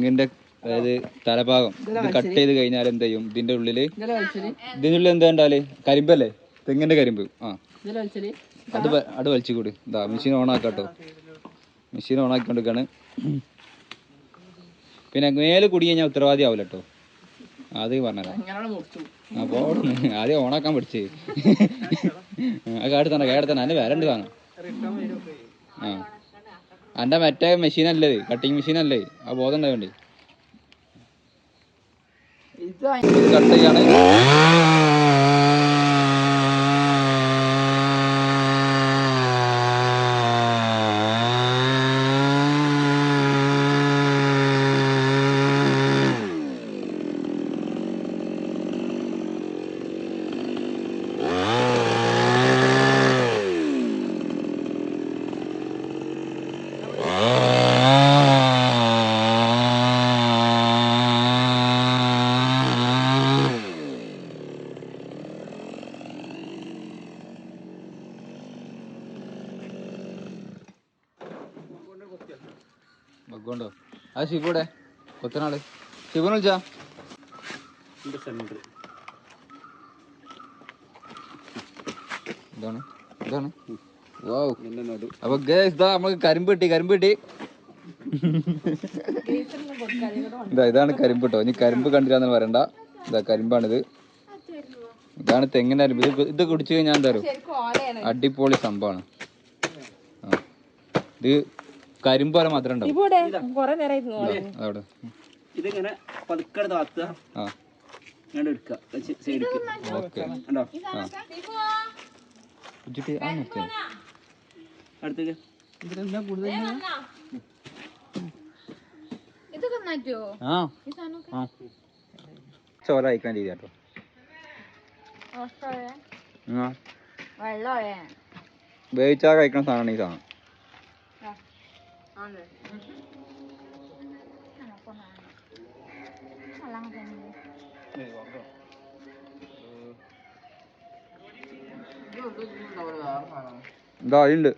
തെങ്ങിന്റെ അതായത് തലഭാഗം ഇത് കട്ട് ചെയ്ത് കഴിഞ്ഞാൽ എന്ത് ചെയ്യും? ഇതിന്റെ ഉള്ളിൽ ഇതിന്റെ ഉള്ളിൽ എന്താ ഉണ്ടാൽ കരിമ്പല്ലേ? തെങ്ങിന്റെ കരിമ്പ്. ആ. അത് അത് വലിച്ചു കൂടി. ഇതാ മെഷീൻ ഓൺ ആക്കാട്ടോ. മെഷീൻ ഓൺ ആക്കിക്കൊണ്ടിരിക്കാണ്. പിന്നെ മേലെ കുടി കഴിഞ്ഞാൽ ഉത്തരവാദി ആവില്ല കേട്ടോ അത് പറഞ്ഞതാ. അപ്പോ ആദ്യം ഓണാക്കാൻ പഠിച്ചേ. ആ കേട് തന്നെ കേട് തന്നെ. അതിന്റെ വേറെ ഉണ്ട് ആ. എന്റെ മറ്റേ മെഷീൻ അല്ലേ കട്ടിങ് മെഷീൻ അല്ലേ ആ ബോധം ഉണ്ടായോണ്ടേ. ഇത് ഇത് കട്ട് ചെയ്യാണ്. ബഗ്ഗുണ്ടോ അത് ശിവൂടെ കൊത്തനാൾ ശിവൻ വിളിച്ചാ? ഇതാണ് ഇതാണ്. അപ്പൊ ഗേസ് ഇതാ നമുക്ക് കരിമ്പ് കിട്ടി കരിമ്പ് കിട്ടി ഇതാ ഇതാണ് കരിമ്പ് കേട്ടോ ഇനി കരിമ്പ് കണ്ടില്ലാന്ന് പറയണ്ട. ഇതാ കരിമ്പാണിത്. ഇതാണ് തെങ്ങിന്റെ അരിമ്പ് ഇത് ഇത് കുടിച്ചു കഴിഞ്ഞാൽ എന്താ അറിയോ? അടിപൊളി സംഭവമാണ്. ഇത് കരിമ്പ് വരെ മാത്രം ഉണ്ടാവും. ഇതിങ്ങനെ പതുക്കെ താത്തുക. ആ. എടുക്കുക. സൈഡിക്ക്. ഓക്കെ. ആ. അടുത്തേക്ക്. ഇതിലെന്താ കൂടുതൽ ചോര അയക്കാൻ രീതി കേട്ടോ വേവിച്ചാൽ കഴിക്കുന്ന സാധനമാണ് ഈ സാധനം. ഇതാ ഉണ്ട്?